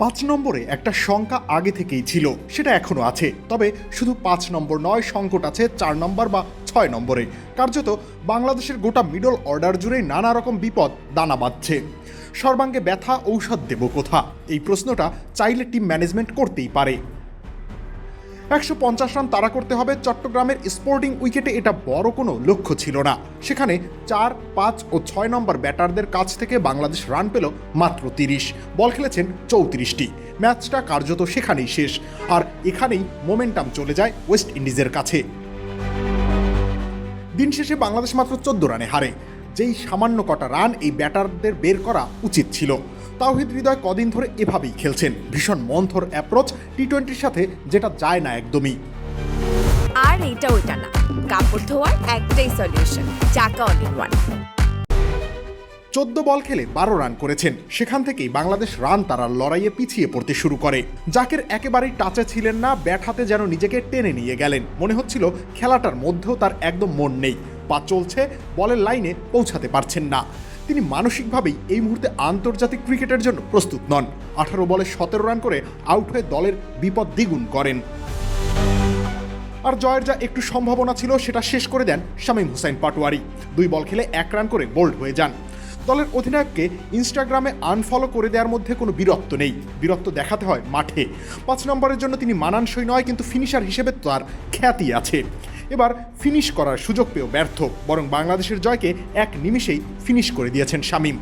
পাঁচ নম্বরে একটা সংখ্যা আগে থেকেই ছিল, সেটা এখনও আছে। তবে শুধু পাঁচ নম্বর নয়, সংকট আছে চার নম্বর বা ছয় নম্বরে। কার্যত বাংলাদেশের গোটা মিডল অর্ডার জুড়ে নানা রকম বিপদ, দানা বাঁধছে। সর্বাঙ্গে ব্যথা, ঔষধ দেব কোথা? এই প্রশ্নটা চাইলে টিম ম্যানেজমেন্ট করতেই পারে। একশো পঞ্চাশ রান তাড়া করতে হবে চট্টগ্রামের স্পোর্টিং উইকেটে এটা বড় কোনো লক্ষ্য ছিল না। সেখানে চার, পাঁচ ও ছয় নম্বর ব্যাটারদের কাছ থেকে বাংলাদেশ রান পেল মাত্র তিরিশ। বল খেলেছেন চৌত্রিশটি। ম্যাচটা কার্যত সেখানেই শেষ। আর এখানেই মোমেন্টাম চলে যায় ওয়েস্ট ইন্ডিজের কাছে। দিন শেষে বাংলাদেশ মাত্র চোদ্দ রানে হারে। যেই সামান্য কটা রান এই ব্যাটারদের বের করা উচিত ছিল। তাওহিদ হৃদয় কদিন ধরে এভাবেই খেলছেন। ভীষণ মন্থর অ্যাপ্রোচ টি টোয়েন্টির সাথে যেটা যায় না একদমই। আর এটা না। কাপড় ধোয়ার একটাই সলিউশন চাকা অল ইন ওয়ান চোদ্দ বল খেলে বারো রান করেছেন। সেখান থেকেই বাংলাদেশ রান তারার লড়াইয়ে পিছিয়ে পড়তে শুরু করে। জাকের একেবারেই টাচে ছিলেন না ব্যাট হাতে যেন নিজেকে টেনে নিয়ে গেলেন। মনে হচ্ছিল খেলাটার মধ্যেও তার একদম মন নেই। পা চলছে বলের লাইনে পৌঁছাতে পারছেন না। তিনি মানসিকভাবেই এই মুহূর্তে আন্তর্জাতিক ক্রিকেটের জন্য প্রস্তুত নন। আঠারো বলে সতেরো রান করে আউট হয়ে দলের বিপদ দ্বিগুণ করেন। আর জয়ের যা একটু সম্ভাবনা ছিল সেটা শেষ করে দেন শামীম হুসাইন পাটোয়ারি। দুই বল খেলে এক রান করে বোল্ড হয়ে যান। দলের অধিনায়ককে ইনস্টাগ্রামে আনফলো করে দেওয়ার মধ্যে কোনো বীরত্ব নেই। বীরত্ব দেখাতে হয় মাঠে। পাঁচ নম্বরের জন্য তিনি মানানসই নয়, কিন্তু ফিনিশার হিসেবে তার খ্যাতি আছে। এবার ফিনিশ করার সুযোগ পেয়েও ব্যর্থ, বরং বাংলাদেশের জয়কে এক নিমিষেই ফিনিশ করে দিয়েছেন শামীম।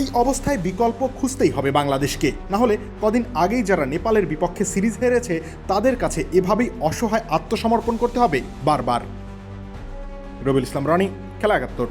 এই অবস্থায় বিকল্প খুঁজতেই হবে বাংলাদেশকে। না হলে কদিন আগেই যারা নেপালের বিপক্ষে সিরিজ হেরেছে, তাদের কাছে এভাবেই অসহায় আত্মসমর্পণ করতে হবে বারবার। রবিউল ইসলাম রনি খেলা একাত্তর